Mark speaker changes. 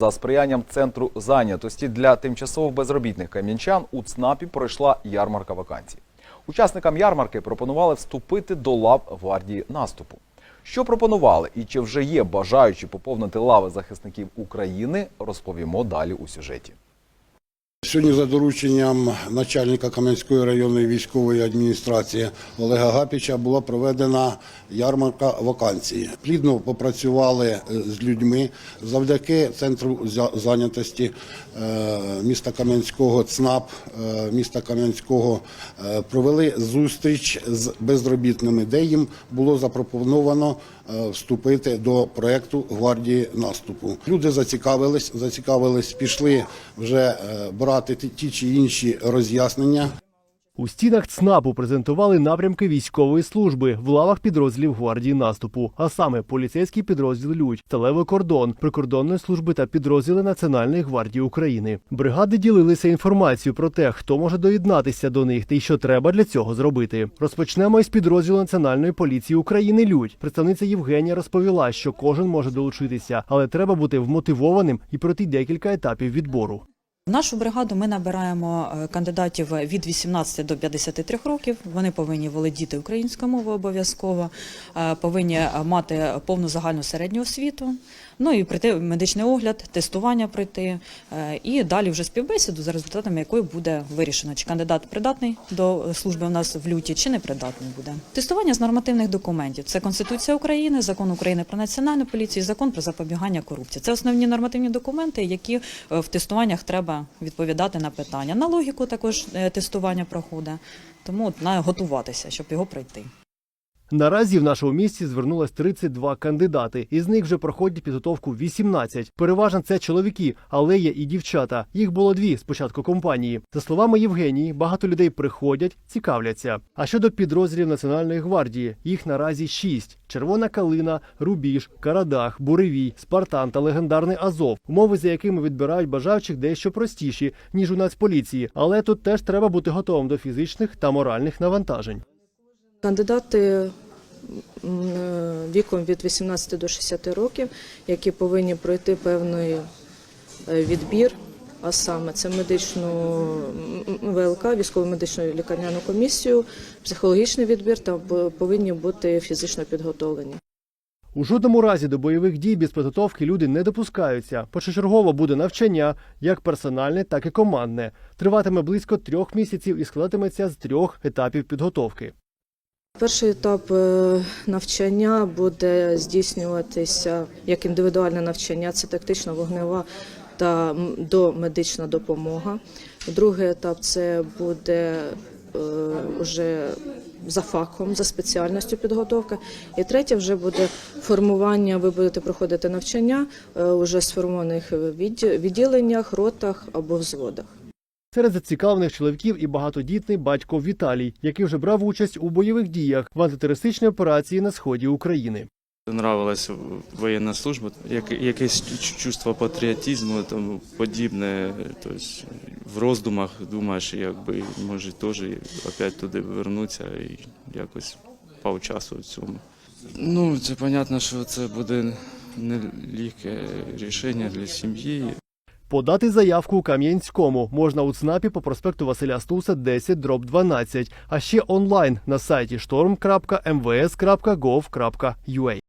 Speaker 1: За сприянням центру зайнятості для тимчасово безробітних кам'янчан у ЦНАПі пройшла ярмарка вакансій. Учасникам ярмарки пропонували вступити до лав гвардії наступу. Що пропонували і чи вже є бажаючі поповнити лави захисників України, розповімо далі у сюжеті.
Speaker 2: Сьогодні за дорученням начальника Кам'янської районної військової адміністрації Олега Гапіча була проведена ярмарка вакансій. Плідно попрацювали е, з людьми завдяки центру зайнятості е, міста Кам'янського ЦНАП е, міста Кам'янського провели зустріч з безробітними, де їм було запропоновано вступити до проекту гвардії наступу. Люди зацікавились, зацікавились, пішли вже е, брати ті- чи інші роз'яснення.
Speaker 3: У стінах ЦНАПу презентували напрямки військової служби в лавах підрозділів гвардії наступу, а саме поліцейський підрозділ Людь, Сталевий кордон, прикордонної служби та підрозділи Національної гвардії України. Бригади ділилися інформацією про те, хто може доєднатися до них та й що треба для цього зробити. Розпочнемо із підрозділу Національної поліції України Людь. Представниця Євгенія розповіла, що кожен може долучитися, але треба бути вмотивованим і пройти декілька етапів відбору.
Speaker 4: Нашу бригаду ми набираємо е, кандидатів від 18 до 53 років. Вони повинні володіти українською мовою обов'язково, е, повинні мати повну загальну середню освіту. Ну і пройти медичний огляд, тестування пройти, е, і далі вже співбесіду, за результатами якої буде вирішено, чи кандидат придатний до служби у нас в люті, чи не придатний буде. Тестування з нормативних документів це Конституція України, закон України про національну поліцію, закон про запобігання корупції. Це основні нормативні документи, які е, в тестуваннях треба відповідати на питання. На логіку також е, тестування проходить, тому на готуватися, щоб його пройти.
Speaker 3: Наразі в нашому місті звернулось 32 кандидати. Із них вже проходять підготовку 18. Переважно це чоловіки, але є і дівчата. Їх було дві з початку компанії. За словами Євгенії, багато людей приходять, цікавляться. А щодо підрозділів Національної гвардії, їх наразі шість: Червона калина, Рубіж, Карадах, Буревій, Спартан та легендарний Азов. Умови, за якими відбирають бажаючих дещо простіші ніж у Нацполіції, але тут теж треба бути готовим до фізичних та моральних навантажень.
Speaker 5: Кандидати е, віком від 18 до 60 років, які повинні пройти певний е, відбір, а саме це медичну ВЛК, військово медичну лікарняну комісію, психологічний відбір та повинні бути фізично підготовлені.
Speaker 3: У жодному разі до бойових дій без підготовки люди не допускаються. Першочергово буде навчання, як персональне, так і командне. Триватиме близько трьох місяців і складатиметься з трьох етапів підготовки.
Speaker 5: Перший етап е, навчання буде здійснюватися як індивідуальне навчання, це тактична вогнева та домедична допомога. Другий етап це буде е, вже за фахом, за спеціальністю підготовка. І третє вже буде формування. Ви будете проходити навчання е, уже сформованих відділеннях, ротах або взводах.
Speaker 3: Серед зацікавлених чоловіків і багатодітний батько Віталій, який вже брав участь у бойових діях в антитерористичній операції на сході України.
Speaker 6: Нравилась воєнна служба, як, якесь чувство патріотизму тому подібне. Тобто в роздумах думаєш, якби може теж опять туди вернутися і якось поучаствувати в цьому. Ну, це зрозуміло, що це буде нелегке рішення для сім'ї.
Speaker 3: Подати заявку у Кам'янському можна у ЦНАПі по проспекту Василя Стуса 10 дроб 12, а ще онлайн на сайті storm.mvs.gov.ua.